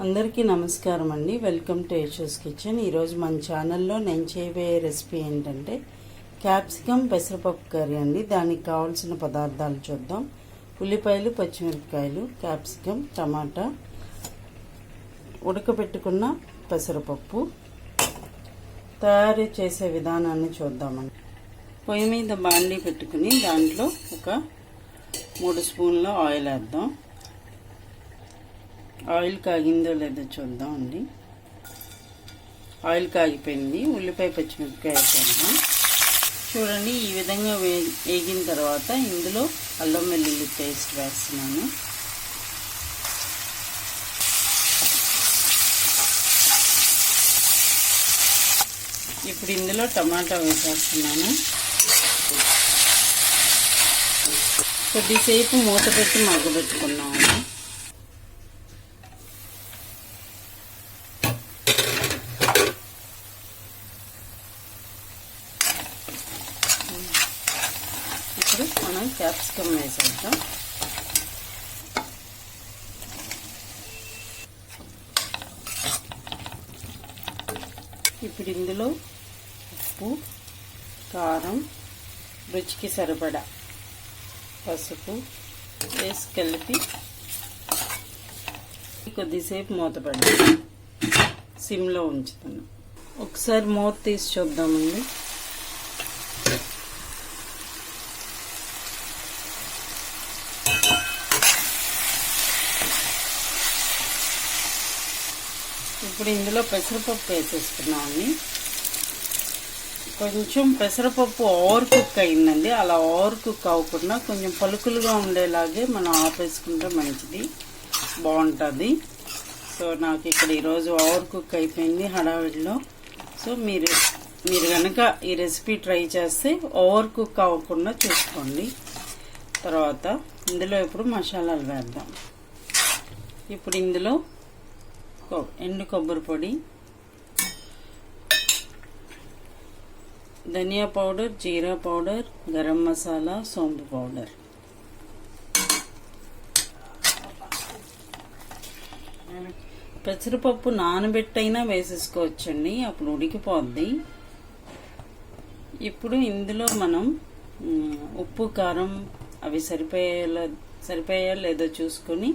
అందరికీ నమస్కారం అండి. వెల్కమ్ టు ఏషస్ కిచెన్ ఈరోజు మన ఛానల్లో నేను చేయబోయే రెసిపీ ఏంటంటే క్యాప్సికమ్ పెసరపప్పు కర్రీ అండి. దానికి కావాల్సిన పదార్థాలు చూద్దాం. ఉల్లిపాయలు పచ్చిమిరపకాయలు క్యాప్సికమ్ టమాటా ఉడకబెట్టుకున్న పెసరపప్పు. తయారు చేసే విధానాన్ని చూద్దామండి పొయ్యి మీద బాండీ పెట్టుకుని దాంట్లో ఒక మూడు స్పూన్ల ఆయిల్ వేద్దాం. ఆయిల్ కాగిందో లేదో చూద్దాం అండి. ఆయిల్ కాగిపోయింది. ఉల్లిపాయ పచ్చిమిరపకాయ వేసేద్దాం చూడండి ఈ విధంగా వే వేగిన తర్వాత ఇందులో అల్లం వెల్లుల్లి పేస్ట్ వేస్తున్నాను. ఇప్పుడు ఇందులో టమాటా వేసేస్తున్నాను. కొద్దిసేపు మూత పెట్టి మగ్గబెట్టుకున్నాము ఇప్పుడు మనం క్యాప్సికమ్ వేసేద్దాం. ఇప్పుడు ఇందులో ఉప్పు కారం రుచికి సరిపడా పసుపు వేసి కలిపి కొద్దిసేపు మూత సిమ్లో ఉంచుతున్నాం. ఒకసారి మూత తీసి చూద్దామండి. ఇప్పుడు ఇందులో పెసరపప్పు వేసేసుకున్నామండి. కొంచెం పెసరపప్పు ఓవర్ కుక్ అయిందండి. అలా ఓవర్ కుక్ అవ్వకుండా కొంచెం పలుకులుగా ఉండేలాగే మనం ఆపేసుకుంటే మంచిది. బాగుంటుంది. సో నాకు ఇక్కడ ఈరోజు ఓవర్ కుక్ అయిపోయింది హడావిడిలో. సో మీరు మీరు కనుక ఈ రెసిపీ ట్రై చేస్తే ఓవర్ కుక్ అవ్వకుండా చూసుకోండి. తర్వాత ఇందులో ఇప్పుడు మసాలాలు వేద్దాం. ఇప్పుడు ఇందులో ఎండు కొబ్బరి పొడి ధనియా పౌడర్ జీరా పౌడర్ గరం మసాలా సోంపు పౌడర్. పెసరపప్పు నానబెట్టైనా వేసేసుకోవచ్చండి అప్పుడు ఉడికిపోద్ది. ఇప్పుడు ఇందులో మనం ఉప్పు కారం అవి సరిపోయేలా సరిపోయా లేదో చూసుకొని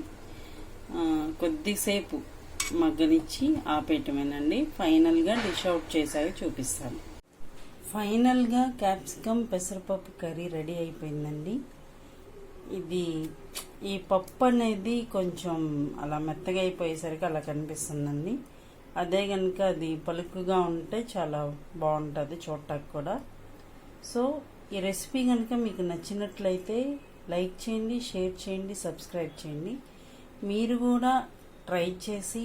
కొద్దిసేపు మగ్గనిచ్చి ఆపేయటమేనండి. ఫైనల్గా డిష్ అవుట్ చేసాక చూపిస్తాను. ఫైనల్గా క్యాప్సికమ్ పెసరపప్పు కర్రీ రెడీ అయిపోయిందండి. ఇది ఈ పప్పు అనేది కొంచెం అలా మెత్తగా అయిపోయేసరికి అలా కనిపిస్తుందండి. అదే కనుక అది పలుకుగా ఉంటే చాలా బాగుంటుంది చూడటానికి కూడా. సో ఈ రెసిపీ కనుక మీకు నచ్చినట్లయితే లైక్ చేయండి షేర్ చేయండి సబ్స్క్రైబ్ చేయండి. మీరు కూడా ట్రై చేసి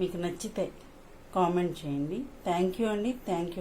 మీకు నచ్చితే కామెంట్ చేయండి. థ్యాంక్ యూ అండి. Thank you